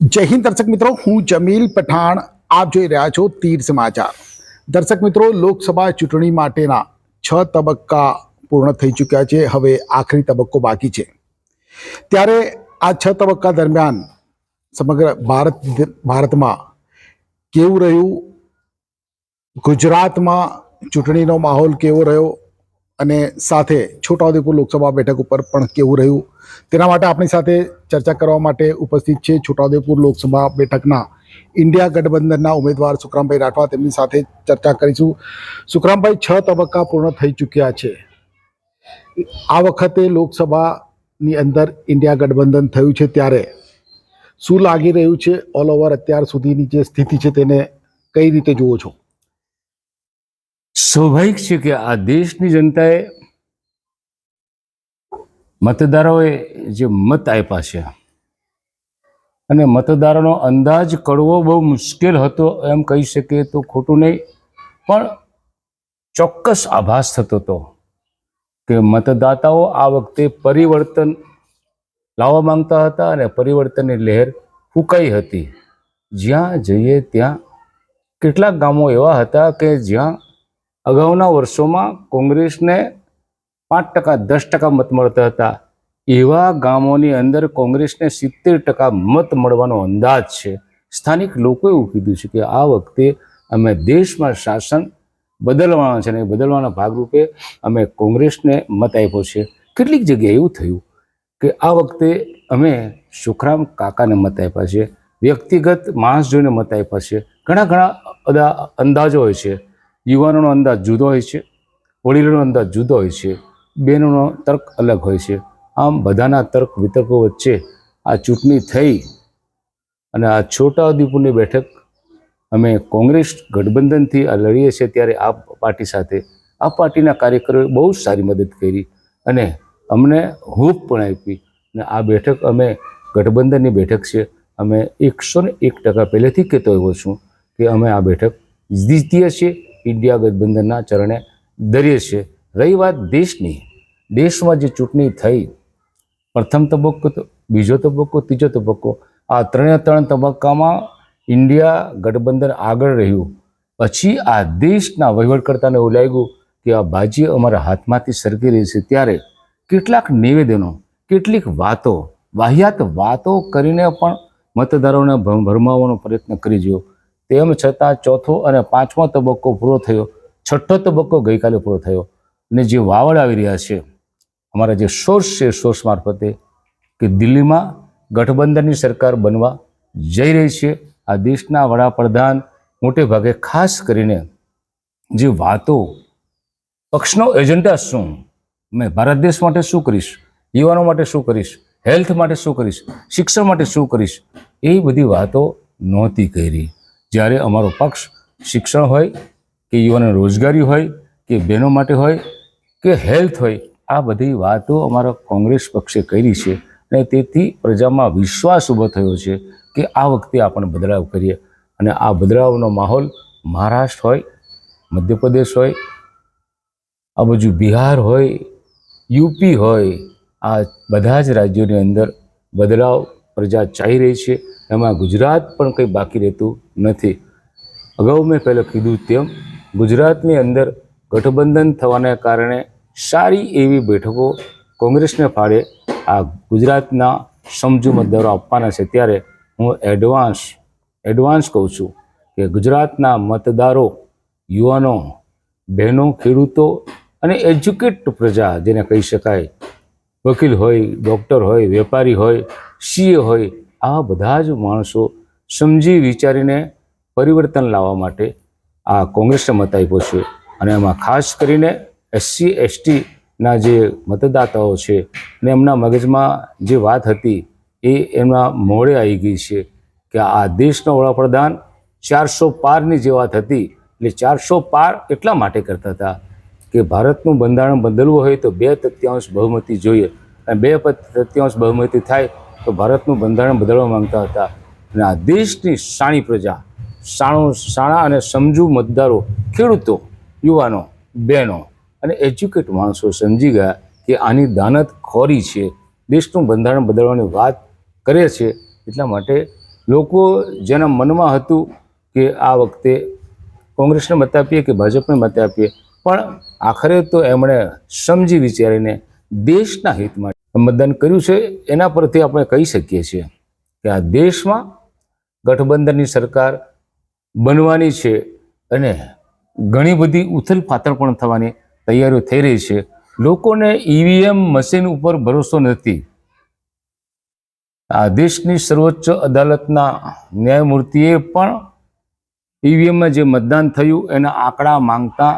જય હિન્દ દર્શક મિત્રો, હું જમીલ પઠાણ, આપ જોઈ રહ્યા છો તીર સમાચાર. દર્શક મિત્રો, લોકસભા ચૂંટણી માટેના છ તબક્કા પૂર્ણ થઈ ચૂક્યા છે, હવે આખરી તબક્કો બાકી છે. ત્યારે આ છ તબક્કા દરમિયાન સમગ્ર ભારત, ભારતમાં કેવું રહ્યું? ગુજરાતમાં ચૂંટણીનો માહોલ કેવો રહ્યો? અને સાથે છોટાઉદેપુર લોકસભા બેઠક ઉપર પણ કેવું રહ્યું? તેના માટે આપણી સાથે ચર્ચા કરવા માટે ઉપસ્થિત છે છોટાઉદેપુર લોકસભા બેઠકના ઇન્ડિયા ગઠબંધનના ઉમેદવાર સુખરામભાઈ રાઠવા. તેમની સાથે ચર્ચા કરીશું. સુખરામભાઈ, છ તબક્કા પૂર્ણ થઈ ચૂક્યા છે. આ વખતે લોકસભાની અંદર ઇન્ડિયા ગઠબંધન થયું છે ત્યારે શું લાગી રહ્યું છે? ઓલ ઓવર અત્યાર સુધીની જે સ્થિતિ છે તેને કઈ રીતે જુઓ છો? સ્વાભાવિક છે કે આ દેશની જનતાએ મતદારોએ જે મત આપ્યા છે અને મતદારોનો અંદાજ કરવો બહુ મુશ્કેલ હતો, એમ કહી શકીએ તો ખોટું નહીં. પણ ચોક્કસ આભાસ થતો હતો કે મતદાતાઓ આ વખતે પરિવર્તન લાવવા માંગતા હતા અને પરિવર્તનની લહેર ફૂંકાઈ હતી. જ્યાં જઈએ ત્યાં કેટલાક ગામો એવા હતા કે જ્યાં અગાઉના વર્ષોમાં કોંગ્રેસને પાંચ ટકા, દસ ટકા મત મળતા હતા. એવા ગામોની અંદર કોંગ્રેસને સિત્તેર ટકા મત મળવાનો અંદાજ છે. સ્થાનિક લોકોએ એવું કીધું છે કે આ વખતે અમે દેશમાં શાસન બદલવાના છે અને બદલવાના ભાગરૂપે અમે કોંગ્રેસને મત આપ્યો છે. કેટલીક જગ્યાએ એવું થયું કે આ વખતે અમે સુખરામ કાકાને મત આપ્યા છે. વ્યક્તિગત માણસ જોઈને મત આપ્યા છે. ઘણા ઘણા બધા અંદાજો હોય છે. યુવાનોનો અંદાજ જુદો હોય છે. વડીલોનો અંદાજ જુદો હોય છે. બહેનોનો તર્ક અલગ હોય છે. આમ બધાના તર્ક વિતર્કો વચ્ચે આ ચૂંટણી થઈ અને આ છોટાઉદેપુરની બેઠક અમે કોંગ્રેસ ગઠબંધનથી આ લડીએ છીએ ત્યારે આ પાર્ટી સાથે આ પાર્ટીના કાર્યકરોએ બહુ જ સારી મદદ કરી અને અમને હૂફ પણ આપી અને આ બેઠક અમે ગઠબંધનની બેઠક છે. અમે એકસો ને એક ટકા પહેલેથી કહેતો એવો છું કે અમે આ બેઠક જીતીએ છીએ, ઇન્ડિયા ગઠબંધનના ચરણે દરીએ છીએ. રહી વાત દેશની. દેશમાં જે ચૂંટણી થઈ, પ્રથમ તબક્કો તો, બીજો તબક્કો, ત્રીજો તબક્કો, આ ત્રણે ત્રણ તબક્કામાં ઇન્ડિયા ગઠબંધન આગળ રહ્યું. પછી આ દેશના વહીવટકર્તાને એવું લાગ્યું કે આ બાજી અમારા હાથમાંથી સરકી રહી છે. ત્યારે કેટલાક નિવેદનો, કેટલીક વાતો, વાહિયાત વાતો કરીને પણ મતદારોને ભરમાવવાનો પ્રયત્ન કરી જોયો તેમ છતાં ચોથો અને પાંચમો તબક્કો પૂરો થયો. છઠ્ઠો તબક્કો ગઈકાલે પૂરો થયો. અને જે વાવડ આવી રહ્યા છે, અમારા જે સોર્સ છે, સોર્સ મારફતે કે દિલ્હીમાં ગઠબંધનની સરકાર બનવા જઈ રહી છે. આ દેશના વડાપ્રધાન મોટે ભાગે ખાસ કરીને જે વાતો, પક્ષનો એજન્ડા શું, મેં ભારત દેશ માટે શું કરીશ, યુવાનો માટે શું કરીશ, હેલ્થ માટે શું કરીશ, શિક્ષણ માટે શું કરીશ, એ બધી વાતો નહોતી કરી. જ્યારે અમારો પક્ષ શિક્ષણ હોય, કે યુવાનો રોજગારી હોય, કે બહેનો માટે હોય કે હેલ્થ હોય, આ બધી વાતો અમારા કોંગ્રેસ પક્ષે કરી છે અને તેથી પ્રજામાં વિશ્વાસ ઊભો થયો છે કે આ વખતે આપણે બદલાવ કરીએ. અને આ બદલાવનો માહોલ મહારાષ્ટ્ર હોય, મધ્યપ્રદેશ હોય, આ બાજુ બિહાર હોય, યુપી હોય, આ બધા જ રાજ્યોની અંદર બદલાવ પ્રજા ચાહી રહી છે. એમાં ગુજરાત પણ કંઈ બાકી રહેતું નથી. અગાઉ મેં પહેલાં કીધું તેમ ગુજરાતની અંદર ગઠબંધન થવાને કારણે સારી એવી બેઠકો કોંગ્રેસને ફાળે આ ગુજરાતના સમજુ મતદારો આપવાના છે. ત્યારે હું એડવાન્સ એડવાન્સ કહું છું કે ગુજરાતના મતદારો, યુવાનો, બહેનો, ખેડૂતો અને એજ્યુકેટ પ્રજા જેને કહી શકાય, વકીલ હોય ડૉક્ટર હોય, વેપારી હોય સીએ હોય, આ બધા જ માણસો સમજી વિચારીને પરિવર્તન લાવવા માટે આ કોંગ્રેસને મત આપ્યો છે. અને એમાં ખાસ કરીને એસસી એસટીના જે મતદાતાઓ છે ને એમના મગજમાં જે વાત હતી એ એમના મોડે આવી ગઈ છે કે આ દેશનો વડાપ્રધાન ચારસો પારની જે વાત હતી, એટલે ચારસો પાર એટલા માટે કરતા હતા કે ભારતનું બંધારણ બદલવું હોય તો બે તૃત્યાંશ બહુમતી જોઈએ અને બે તૃત્યાંશ બહુમતી થાય તો ભારતનું બંધારણ બદલવા માંગતા હતા. અને આ દેશની સાણી પ્રજા, સાણો, સાણા અને સમજુ મતદારો, ખેડૂતો, યુવાનો, બહેનો અને એજ્યુકેટ માણસો સમજી ગયા કે આની દાનત ખોરી છે. દેશનું બંધારણ બદલવાની વાત કરે છે. એટલા માટે લોકો જેના મનમાં હતું કે આ વખતે કોંગ્રેસને મત આપીએ કે ભાજપને મત આપીએ, પણ આખરે તો એમણે સમજી વિચારીને દેશના હિત માટે મતદાન કર્યું છે. એના પરથી આપણે કહી શકીએ છીએ કે આ દેશમાં ગઠબંધનની સરકાર બનવાની છે અને ઘણી બધી ઉથલ પાથળ પણ થવાની તૈયારીઓ થઈ રહી છે. લોકોને ઈવીએમ મશીન ઉપર ભરોસો નથી. આ દેશની સર્વોચ્ચ અદાલતના ન્યાયમૂર્તિએ પણ ઈવીએમમાં જે મતદાન થયું, એના આંકડા માંગતા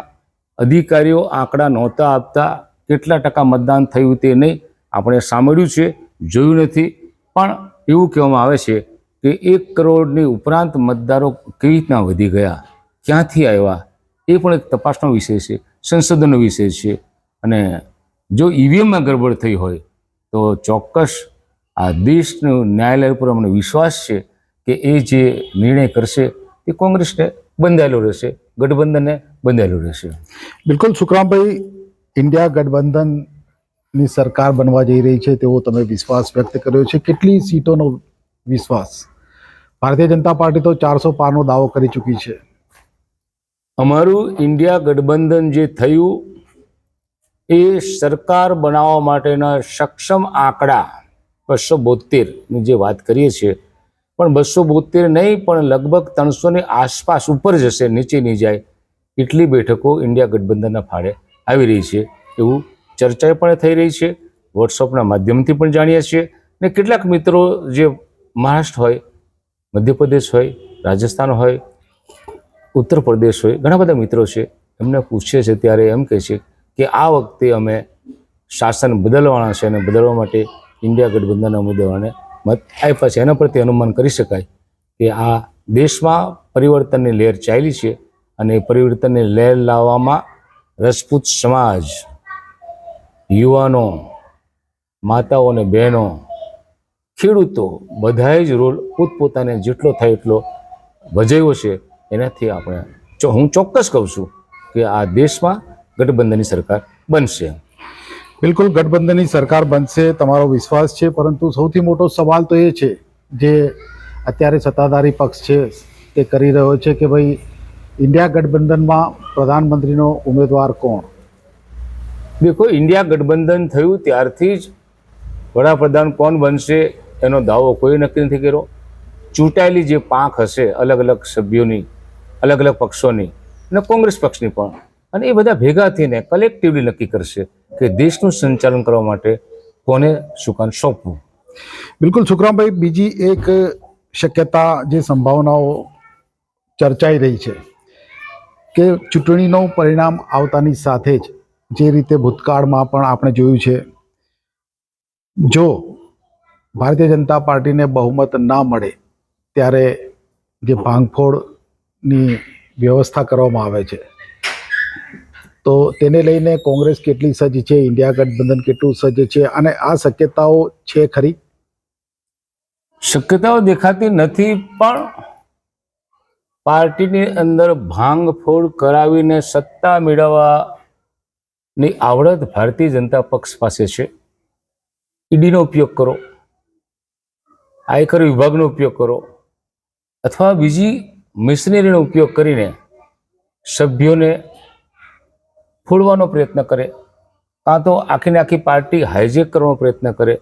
અધિકારીઓ આંકડા નહોતા આપતા કેટલા ટકા મતદાન થયું તે નહીં આપણે સાંભળ્યું છે, જોયું નથી. પણ એવું કહેવામાં આવે છે કે એક કરોડની ઉપરાંત મતદારો કેવી રીતના વધી ગયા, ક્યાંથી આવ્યા, એ પણ એક તપાસનો વિષય છે. સંશોધનનો વિષય છે. અને જો ઈવીએમમાં ગડબડ થઈ હોય, તો ચોક્કસ આ દેશનું ન્યાયાલય ઉપર અમને વિશ્વાસ છે કે એ જે નિર્ણય કરશે, એ કોંગ્રેસને બંધાયેલો રહેશે, ગઠબંધનને બંધાયેલો રહેશે. બિલકુલ, સુખરામભાઈ, ઇન્ડિયા ગઠબંધનની સરકાર બનવા જઈ રહી છે તેવો તમે વિશ્વાસ વ્યક્ત કર્યો છે. કેટલી સીટોનો વિશ્વાસ? ભારતીય જનતા પાર્ટી તો ચારસો પારનો દાવો કરી ચૂકી છે. અમારું ઇન્ડિયા ગઠબંધન જે થયું, એ સરકાર બનાવવા માટેના સક્ષમ આંકડા બસો બોતેરની જે વાત કરીએ છીએ, પણ બસો બોતેર નહીં, પણ લગભગ ત્રણસોની આસપાસ ઉપર જશે, નીચે નહીં જાય, એટલી બેઠકો ઇન્ડિયા ગઠબંધનના ફાળે આવી રહી છે, એવું ચર્ચા પણ થઈ રહી છે, વોટ્સઅપના માધ્યમથી પણ જાણીએ છીએ, ને કેટલાક મિત્રો જે મહારાષ્ટ્ર હોય, મધ્યપ્રદેશ હોય, રાજસ્થાન હોય ઉત્તર પ્રદેશ હોય, ઘણા બધા મિત્રો છે, એમને પૂછીએ છે ત્યારે એમ કહે છે કે આ વખતે અમે શાસન બદલવાના છે અને બદલવા માટે ઇન્ડિયા ગઠબંધનના ઉમેદવારને મત આપ્યા છે. એના પરથી અનુમાન કરી શકાય કે આ દેશમાં પરિવર્તનની લહેર ચાલી છે અને એ પરિવર્તનની લહેર લાવવામાં રજપૂત સમાજ, યુવાનો માતાઓ અને બહેનો, ખેડૂતો બધાએ જ રોલ પોતપોતાને જેટલો થાય એટલો ભજવ્યો છે. એનાથી આપણે જો હું ચોક્કસ કહું છું કે આ દેશમાં ગઠબંધનની સરકાર બનશે. બિલકુલ ગઠબંધનની સરકાર બનશે તમારો વિશ્વાસ છે પરંતુ સૌથી મોટો સવાલ તો એ છે જે અત્યારે સત્તાધારી પક્ષ છે તે કરી રહ્યો છે કે ભાઈ ઇન્ડિયા ગઠબંધનમાં પ્રધાનમંત્રીનો ઉમેદવાર કોણ? દેખો ઇન્ડિયા ગઠબંધન થયું ત્યારથી જ વડાપ્રધાન કોણ બનશે એનો દાવો કોઈ નક્કી નથી કર્યો. ચૂંટાયેલી જે પાંખ હશે અલગ અલગ સભ્યોની અલગ અલગ પક્ષોની અને કોંગ્રેસ પક્ષની પણ. અને એ બધા ભેગા થઈને કલેક્ટિવલી નક્કી કરશે કે દેશનું સંચાલન કરવા માટે કોને સુકાન સોંપવું. બિલકુલ, સુખરામભાઈ, બીજી એક શક્યતા જે સંભાવનાઓ ચર્ચાઈ રહી છે કે ચૂંટણીનું પરિણામ આવતાની સાથે જ જે રીતે ભૂતકાળમાં પણ આપણે જોયું છે, જો ભારતીય જનતા પાર્ટીને બહુમત ના મળે, ત્યારે જે ભાંગફોડની વ્યવસ્થા કરવામાં આવે છે. તો તેને લઈને કોંગ્રેસ કેટલી સજ્જ છે, ઇન્ડિયા ગઠબંધન કેટલું સજ્જ છે અને આ શક્યતાઓ છે ખરી? શક્યતાઓ દેખાતી નથી, પણ પાર્ટીની અંદર ભાંગફોડ કરાવીને સત્તા મેળવવાની આવડત ભારતીય જનતા પક્ષ પાસે છે. ઈડીનો ઉપયોગ કરો, આયકર વિભાગનો ઉપયોગ કરો, અથવા બીજી મશીનરીનો ઉપયોગ કરીને સભ્યોને ફોડવાનો પ્રયત્ન કરે, કાં તો આખીને આખી પાર્ટી હાઇજેક કરવાનો પ્રયત્ન કરે,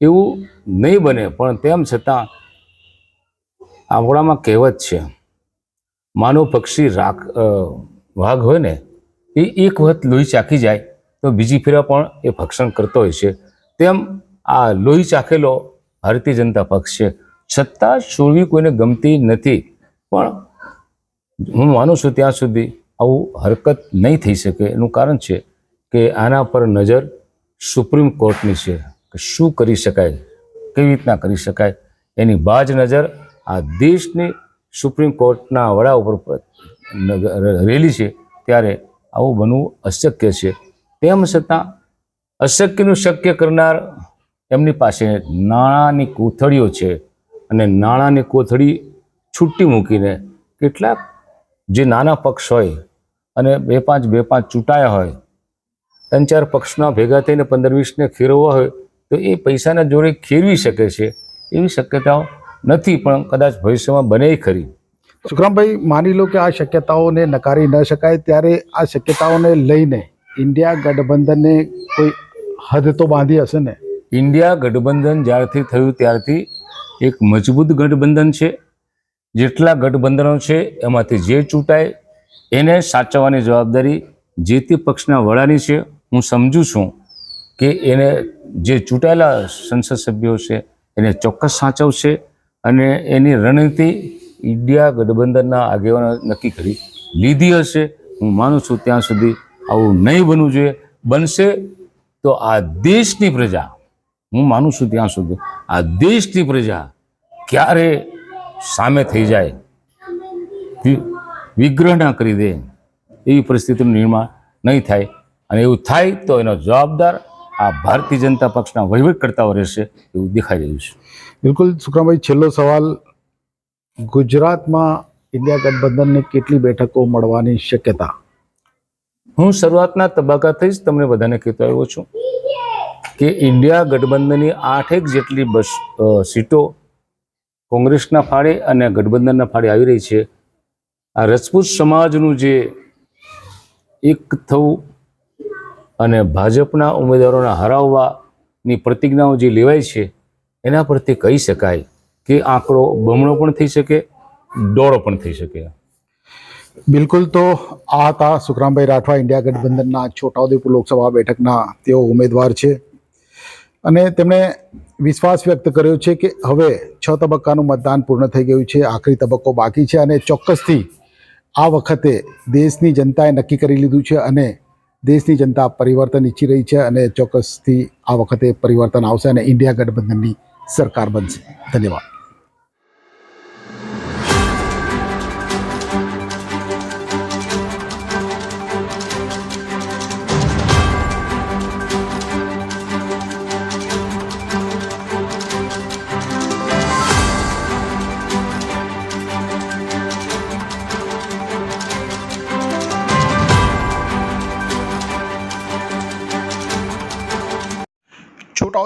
એવું નહીં બને. પણ તેમ છતાં આપણામાં કહેવત છે, માનવ પક્ષી રાખ વાઘ હોય ને, એ એક વખત લોહી ચાખી જાય તો બીજી ફેરા પણ એ ભક્ષણ કરતો હોય છે. તેમ આ લોહી ચાખેલો ભારતીય જનતા પક્ષ છે. છતાં છોડવી કોઈને ગમતી નથી. પણ હું માનું છું ત્યાં સુધી આવું હરકત નહીં થઈ શકે. એનું કારણ છે કે આના પર નજર સુપ્રીમ કોર્ટની છે કે શું કરી શકાય, કેવી રીતના કરી શકાય. એની બાજ નજર આ દેશની સુપ્રીમ કોર્ટના વડા ઉપર રહેલી છે. ત્યારે આવું બનવું અશક્ય છે. તેમ છતાં અશક્યનું શક્ય કરનાર એમની પાસે નાણાંની કોથળીઓ છે. અને નાણાંની કોથળી છૂટી મૂકીને કેટલાક જે નાના પક્ષ હોય અને બે પાંચ બે પાંચ ચૂંટાયા હોય ત્રણ ચાર પક્ષના ભેગા થઈને પંદર વીસને ખેરવવા હોય તો એ પૈસાના જોડે ખેરવી શકે છે એવી શક્યતાઓ નથી પણ કદાચ ભવિષ્યમાં બને ખરી. સુખરામભાઈ માની લો કે આ શક્યતાઓને નકારી ન શકાય ત્યારે આ શક્યતાઓને લઈને ઇન્ડિયા ગઠબંધનને કોઈ હદ તો બાંધી હશે ને? ઇન્ડિયા ગઠબંધન જ્યારથી થયું ત્યારથી એક મજબૂત ગઠબંધન છે. જેટલા ગઠબંધનો છે, એમાંથી જે ચૂંટાય, એને સાચવવાની જવાબદારી જે તે પક્ષના વડાની છે. હું સમજું છું કે એને જે ચૂંટાયેલા સંસદ સભ્યો છે, એને ચોક્કસ સાચવશે અને એની રણનીતિ ઇન્ડિયા ગઠબંધનના આગેવાનો નક્કી કરી લીધી હશે. હું માનું છું ત્યાં સુધી આવું નહીં બનવું જોઈએ. બનશે તો આ દેશની પ્રજા, હું માનું છું ત્યાં સુધી આ દેશની પ્રજા ક્યારે સામે થઈ જાય. વિગ્રહ ના કરી દે. એવી પરિસ્થિતિનું નિર્માણ નહીં થાય. અને એવું થાય તો એનો જવાબદાર આ ભારતીય જનતા પક્ષના વહીવટકર્તાઓ રહેશે એવું દેખાઈ રહ્યું છે. બિલકુલ સુખરામભાઈ છેલ્લો સવાલ. ગુજરાતમાં ઇન્ડિયા ગઠબંધનને કેટલી બેઠકો મળવાની શક્યતા? હું શરૂઆતના તબક્કાથી જ તમને બધાને કહેતો આવ્યો છું કે ઇન્ડિયા ગઠબંધનની આઠેક જેટલી બસ સીટો કોંગ્રેસના ફાળે અને ગઠબંધનના ફાળે આવી રહી છે. આ રજપૂત સમાજનું જે એક થવું અને ભાજપના ઉમેદવારોને હરાવવાની પ્રતિજ્ઞાઓ જે લેવાય છે, એના પરથી કહી શકાય કે આંકડો બમણો પણ થઈ શકે દોડો પણ થઈ શકે. બિલકુલ તો આ હતા સુખરામભાઈ રાઠવા, ઇન્ડિયા ગઠબંધનના છોટાઉદેપુર લોકસભા બેઠકના તેઓ ઉમેદવાર છે. અને તેમણે વિશ્વાસ વ્યક્ત કર્યો છે કે હવે છ તબક્કાનું મતદાન પૂર્ણ થઈ ગયું છે, આખરી તબક્કો બાકી છે અને ચોક્કસથી આ વખતે દેશની જનતાએ નક્કી કરી લીધું છે અને દેશની જનતા પરિવર્તન ઈચ્છી રહી છે અને ચોક્કસથી આ વખતે પરિવર્તન આવશે અને ઇન્ડિયા ગઠબંધનની સરકાર બનશે. ધન્યવાદ.